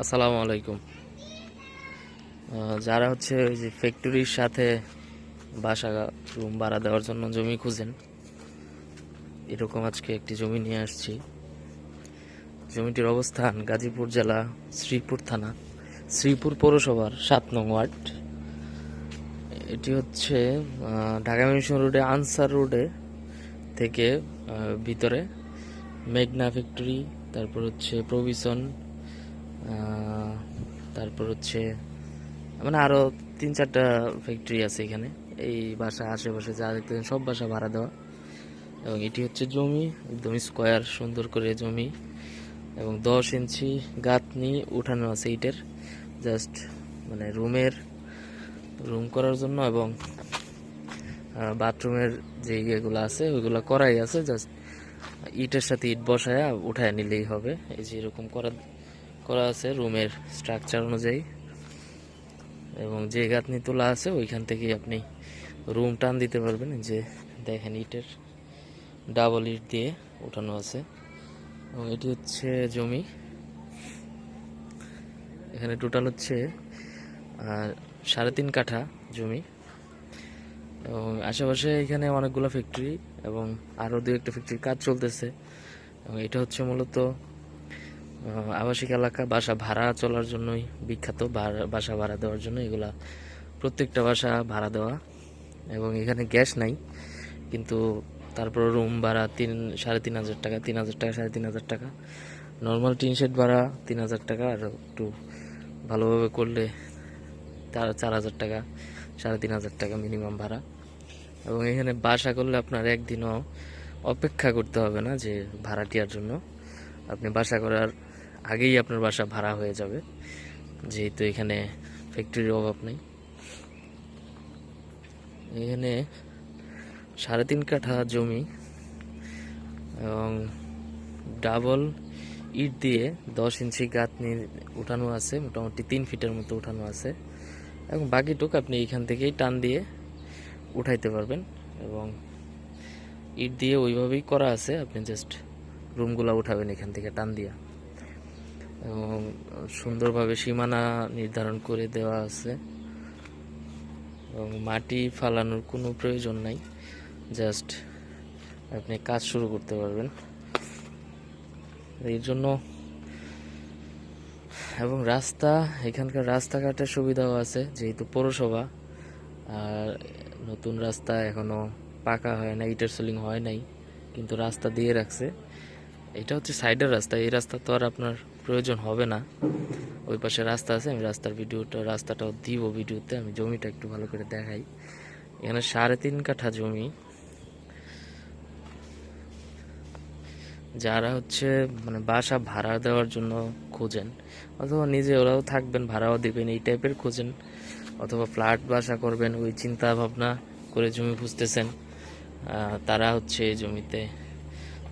আসসালামু আলাইকুম। যারা হচ্ছে ওই যে ফ্যাক্টরির সাথে বাসা রুম ভাড়া দেওয়ার জন্য জমি খুঁজেন, এরকম আজকে একটি জমি নিয়ে আসছি। জমিটির অবস্থান গাজীপুর জেলা শ্রীপুর থানা, শ্রীপুর পৌরসভার সাত নং ওয়ার্ড। এটি হচ্ছে ঢাকা মিশন রোডে, আনসার রোডে থেকে ভিতরে মেঘনা ফ্যাক্টরি তারপর হচ্ছে প্রভিশন তারপর হচ্ছে মানে আরও তিন চারটা ফ্যাক্টরি আছে এখানে। এই বাসা, আশেপাশে যা দেখতে সব বাসা ভাড়া দেওয়া। এবং এটি হচ্ছে জমি একদম স্কোয়ার সুন্দর করে জমি। এবং দশ ইঞ্চি গাঁথনি উঠানো আছে ইটের। জাস্ট মানে রুমের রুম করার জন্য এবং বাথরুমের যে ইয়েগুলো আছে, ওইগুলো করাই আছে। জাস্ট ইটের সাথে ইট বসায় উঠায় নিলেই হবে। এই যে এরকম করা করা আছে রুমের স্ট্রাকচার অনুযায়ী। এবং যে গাঁথনি তোলা আছে, ওইখান থেকেই আপনি রুম টান দিতে পারবেন। যে দেখেন ইটের ডাবল ইট দিয়ে উঠানো আছে। এবং এটি হচ্ছে জমি। এখানে টোটাল হচ্ছে সাড়ে তিন কাঠা জমি। এবং আশেপাশে এখানে অনেকগুলো ফ্যাক্টরি এবং আরও দু একটা ফ্যাক্টরির কাজ চলতেছে। এবং এটা হচ্ছে মূলত আবাসিক এলাকা, বাসা ভাড়া চলার জন্যই বিখ্যাত বাসা ভাড়া দেওয়ার জন্য এগুলা প্রত্যেকটা বাসা ভাড়া দেওয়া। এবং এখানে গ্যাস নাই, কিন্তু তারপর রুম ভাড়া তিন, সাড়ে তিন হাজার টাকা, তিন হাজার টাকা, সাড়ে তিন হাজার টাকা। নর্মাল টিন শেড ভাড়া তিন হাজার টাকা, আর একটু ভালোভাবে করলে তার চার হাজার টাকা, সাড়ে তিন হাজার টাকা মিনিমাম ভাড়া। এবং এখানে বাসা করলে আপনার একদিনও অপেক্ষা করতে হবে না যে ভাড়াটিয়ার জন্য। আপনি বাসা করার আগেই আপনার বাসা ভাড়া হয়ে যাবে। যেহেতু এখানে ফ্যাক্টরির অভাব নেই। এখানে সাড়ে তিন কাঠা জমি এবং ডাবল ইট দিয়ে দশ ইঞ্চি গাঁথনি উঠানো আছে, মোটামুটি তিন ফিটের মতো উঠানো আছে। এবং বাকিটুক আপনি এখান থেকেই টান দিয়ে উঠাইতে পারবেন এবং ইট দিয়ে ওইভাবেই করা আছে, আপনি জাস্ট রুমগুলো উঠাবেন এখান থেকে টান দিয়া। এবং সুন্দরভাবে সীমানা নির্ধারণ করে দেওয়া আছে। এবং মাটি ফালানোর কোনো প্রয়োজন নাই। জাস্ট আপনি কাজ শুরু করতে পারবেন। এর জন্য এবং রাস্তা, এখানকার রাস্তাঘাটের সুবিধাও আছে, যেহেতু পৌরসভা। আর নতুন রাস্তা এখনও পাকা হয় না ইটার সোলিং হয় নাই, কিন্তু রাস্তা দিয়ে রাখছে। এটা হচ্ছে সাইডের রাস্তা, এই রাস্তা তো আর আপনার প্রয়োজন হবে না। ওই পাশে রাস্তা আছে, আমি রাস্তার ভিডিওটা, রাস্তাটাও দিব ভিডিওতে, আমি জমিটা একটু ভালো করে দেখাই। এখানে সাড়ে তিন কাঠা জমি। যারা হচ্ছে মানে বাসা ভাড়া দেওয়ার জন্য খোঁজেন, অথবা নিজে ওরাও থাকবেন, ভাড়াও দিবেন, এই টাইপের খোঁজেন, অথবা ফ্ল্যাট বাসা করবেন, ওই চিন্তা ভাবনা করে জমি খুঁজতেছেন তারা হচ্ছে এই জমিতে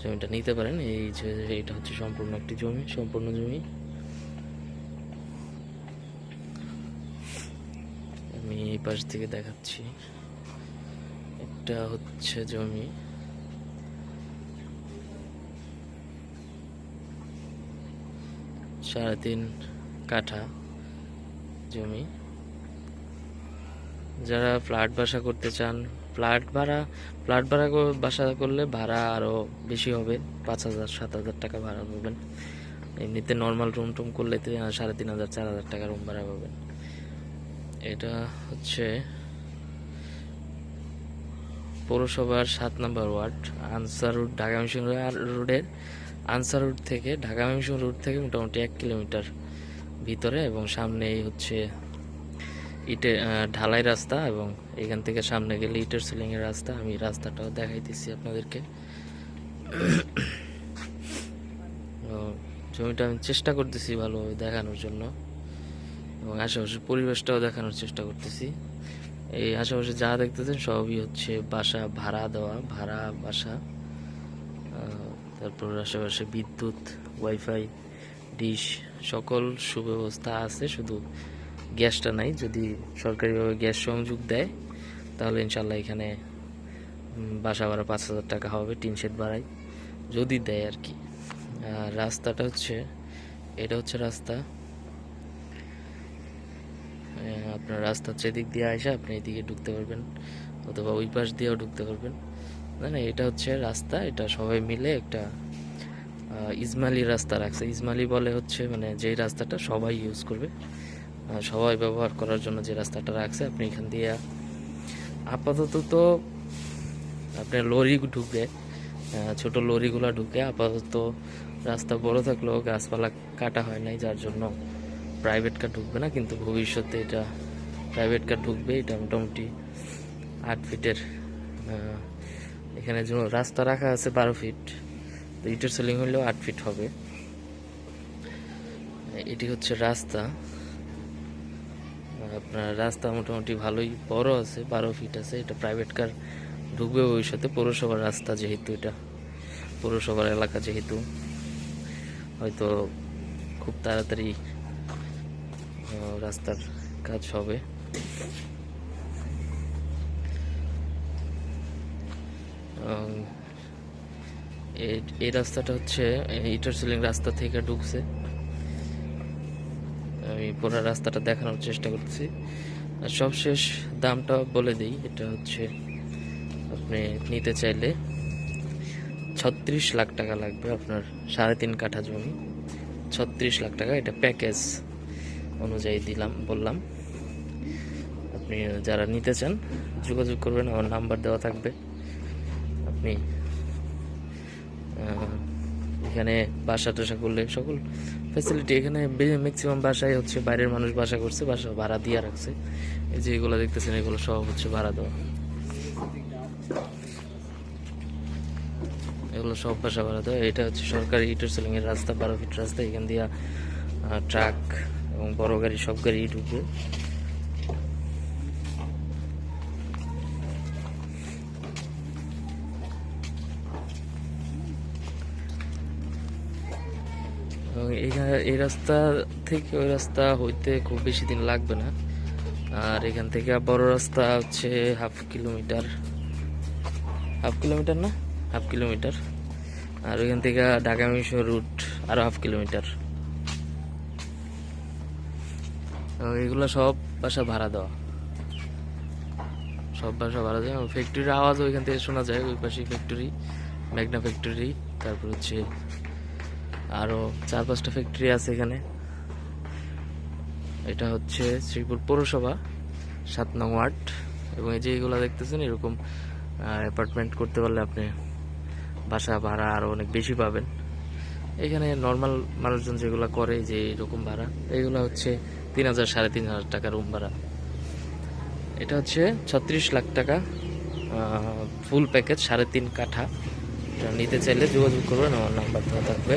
জমিটা নিতে পারেন। এই যে এটা হচ্ছে সম্পূর্ণ একটি জমি, সম্পূর্ণ জমি। আমি এই পাশ থেকে দেখাচ্ছি। এটা হচ্ছে জমি। সাড়ে তিন কাঠা জমি। যারা ফ্ল্যাট বাসা করতে চান ফ্ল্যাট ভাড়া ফ্ল্যাট ভাড়া বাসা করলে ভাড়া আরও বেশি হবে, পাঁচ হাজার, সাত হাজার টাকা ভাড়া পাবেন। এমনিতে নর্মাল রুম টুম করলে সাড়ে তিন হাজার, চার হাজার টাকা রুম ভাড়া পাবেন। এটা হচ্ছে পৌরসভার সাত নম্বর ward, Ansar road, Dhaka mission রোডের আনসার রোড থেকে, ঢাকা মিশন রোড থেকে মোটামুটি এক কিলোমিটার ভিতরে এবং সামনেই হচ্ছে আহ, ঢালাই রাস্তা এবং এখান থেকে সামনে গেলে ইটের সিলিং এর রাস্তা। আমি রাস্তাটাও দেখাইতেছি আপনাদেরকে। জমিটা আমি চেষ্টা করতেছি ভালোভাবে দেখানোর জন্য এবং আশেপাশের পরিবেশটাও দেখানোর চেষ্টা করতেছি। এই আশেপাশে যা দেখতেছেন সবই হচ্ছে বাসা ভাড়া দেওয়া ভাড়া বাসা তারপর আশেপাশে বিদ্যুৎ ওয়াইফাই ডিশ সকল সুব্যবস্থা আছে। শুধু গ্যাসটা নাই যদি সরকারিভাবে গ্যাস সংযোগ দেয় তাহলে ইনশাল্লাহ এখানে বাসা ভাড়া পাঁচ হাজার টাকা হবে টিন শেড ভাড়াই যদি দেয় আর কি। আর রাস্তাটা হচ্ছে এটা হচ্ছে রাস্তা আপনার রাস্তার যেদিক দিয়ে আসে আপনি এদিকে ঢুকতে পারবেন অথবা ওই পাশ দিয়েও ঢুকতে পারবেন। না না এটা হচ্ছে রাস্তা এটা সবাই মিলে একটা আহ, ইসমাইলি রাস্তা রাখছে। ইসমাইলি বলে হচ্ছে মানে যেই রাস্তাটা সবাই ইউজ করবে। সবাই ব্যবহার করার জন্য যে রাস্তাটা রাখছে, আপনি এখান দিয়ে আপাতত তো আপনার লরি ঢুকবে ছোট লরিগুলো ঢুকে আপাতত রাস্তা বড় থাকলেও গাছপালা কাটা হয় নাই, যার জন্য প্রাইভেট কার ঢুকবে না, কিন্তু ভবিষ্যতে এটা প্রাইভেট কার ঢুকবে, এটা মোটামুটি আট ফিটের এখানে যে রাস্তা রাখা আছে বারো ফিট, তো ইটের সেলিং হলেও আট ফিট হবে। এটি হচ্ছে রাস্তা। আপনার রাস্তা মোটামুটি ভালোই বড় আছে, বারো ফিট আছে, এটা প্রাইভেট কার ঢুকবে ভবিষ্যতে, পৌরসভার রাস্তা যেহেতু এটা, পৌরসভার এলাকা যেহেতু, হয়তো খুব তাড়াতাড়ি রাস্তার কাজ হবে। এই- এই রাস্তাটা হচ্ছে ইটার সিলিং রাস্তা থেকে ঢুকছে। আমি পুরো রাস্তাটা দেখানোর চেষ্টা করছি আর সবশেষ দামটা বলে দিই, এটা হচ্ছে আপনি নিতে চাইলে ছত্রিশ লাখ টাকা লাগবে আপনার সাড়ে তিন কাঠা জমি। ছত্রিশ লাখ টাকা, এটা প্যাকেজ অনুযায়ী দিলাম, বললাম। আপনি যারা নিতে চান, যোগাযোগ করবেন, আমার নাম্বার দেওয়া থাকবে। আপনি এখানে বাসা টাসা করলে সকল ফ্যাসিলিটি এখানে ম্যাক্সিমাম বাসায় হচ্ছে বাইরের মানুষ বাসা করছে, বাসা ভাড়া দিয়ে রাখছে। এই যে এগুলো দেখতেছেন, এগুলো সব হচ্ছে ভাড়া দেওয়া। এগুলো সব বাসা ভাড়া দেওয়া। এটা হচ্ছে সরকারি ইটের সেলিং এর রাস্তা, বারো ফিট রাস্তা। এখান দিয়া ট্রাক এবং বড় গাড়ি, সব গাড়ি ঢুকবে। এই রাস্তা থেকে ওই রাস্তা হইতে খুব বেশি দিন লাগবে না। আর এখান থেকে বড় রাস্তা হচ্ছে হাফ কিলোমিটার। হাফ কিলোমিটার না? Half kilometre. আর ওইখান থেকে ঢাকা রুট আরও হাফ কিলোমিটার। এগুলো সব বাসা ভাড়া দেওয়া। সব বাসা ভাড়া দেওয়া। ফ্যাক্টরির আওয়াজ ওইখান থেকে শোনা যায়। ওই পাশে ফ্যাক্টরি ম্যাগনা ফ্যাক্টরি তারপর হচ্ছে আরও চার পাঁচটা ফ্যাক্টরি আছে এখানে। এটা হচ্ছে শ্রীপুর পৌরসভা, সাত নং ওয়ার্ড। এবং এই যে এগুলো দেখতেছেন, এরকম অ্যাপার্টমেন্ট করতে পারলে আপনি বাসা ভাড়া আরও অনেক বেশি পাবেন। এখানে নর্মাল মানুষজন যেগুলো করে যে এরকম ভাড়া, এগুলো হচ্ছে তিন হাজার, সাড়ে তিন হাজার টাকা রুম ভাড়া। এটা হচ্ছে ছত্রিশ লাখ টাকা ফুল প্যাকেজ সাড়ে তিন কাঠা। নিতে চাইলে যোগাযোগ করবেন, আমার নাম্বার থাকবে।